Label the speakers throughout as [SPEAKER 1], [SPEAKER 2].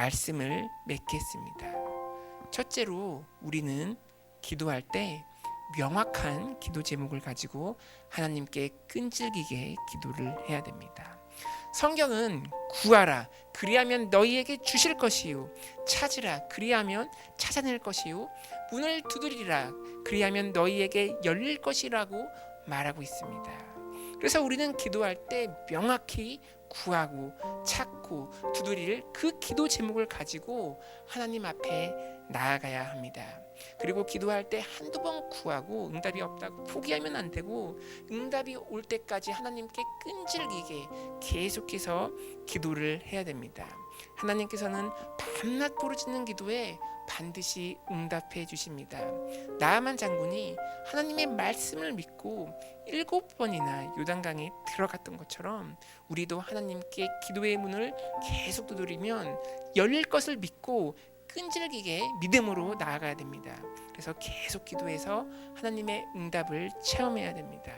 [SPEAKER 1] 말씀을 맺겠습니다. 첫째로 우리는 기도할 때 명확한 기도 제목을 가지고 하나님께 끈질기게 기도를 해야 됩니다. 성경은 구하라 그리하면 너희에게 주실 것이요 찾으라 그리하면 찾아낼 것이요 문을 두드리라 그리하면 너희에게 열릴 것이라고 말하고 있습니다. 그래서 우리는 기도할 때 명확히 구하고 찾고 두드릴 그 기도 제목을 가지고 하나님 앞에 나아가야 합니다. 그리고 기도할 때 한두 번 구하고 응답이 없다고 포기하면 안 되고 응답이 올 때까지 하나님께 끈질기게 계속해서 기도를 해야 됩니다. 하나님께서는 밤낮 부르짖는 기도에 반드시 응답해 주십니다. 나아만 장군이 하나님의 말씀을 믿고 일곱 번이나 요단강에 들어갔던 것처럼 우리도 하나님께 기도의 문을 계속 두드리면 열릴 것을 믿고 끈질기게 믿음으로 나아가야 됩니다. 그래서 계속 기도해서 하나님의 응답을 체험해야 됩니다.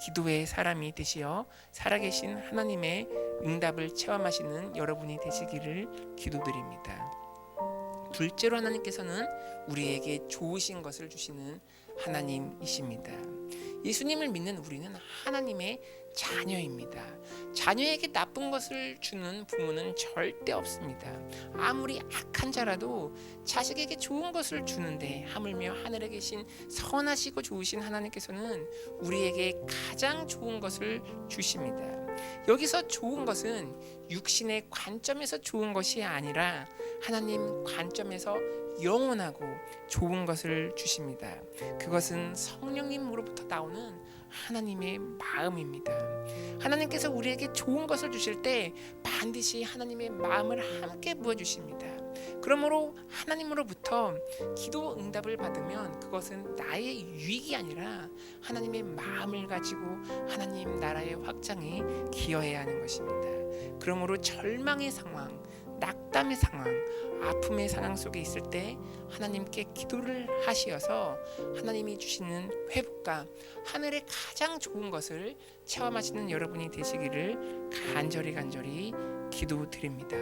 [SPEAKER 1] 기도의 사람이 되시어 살아계신 하나님의 응답을 체험하시는 여러분이 되시기를 기도드립니다. 둘째로 하나님께서는 우리에게 좋으신 것을 주시는 하나님이십니다. 예수님을 믿는 우리는 하나님의 자녀입니다. 자녀에게 나쁜 것을 주는 부모는 절대 없습니다. 아무리 악한 자라도 자식에게 좋은 것을 주는데 하물며 하늘에 계신 선하시고 좋으신 하나님께서는 우리에게 가장 좋은 것을 주십니다. 여기서 좋은 것은 육신의 관점에서 좋은 것이 아니라 하나님 관점에서 영원하고 좋은 것을 주십니다. 그것은 성령님으로부터 나오는 하나님의 마음입니다. 하나님께서 우리에게 좋은 것을 주실 때 반드시 하나님의 마음을 함께 부어 주십니다. 그러므로 하나님으로부터 기도 응답을 받으면 그것은 나의 유익이 아니라 하나님의 마음을 가지고 하나님 나라의 확장에 기여해야 하는 것입니다. 그러므로 절망의 상황, 낙담의 상황, 아픔의 상황 속에 있을 때 하나님께 기도를 하시어서 하나님이 주시는 회복과 하늘의 가장 좋은 것을 체험하시는 여러분이 되시기를 간절히 간절히 기도드립니다.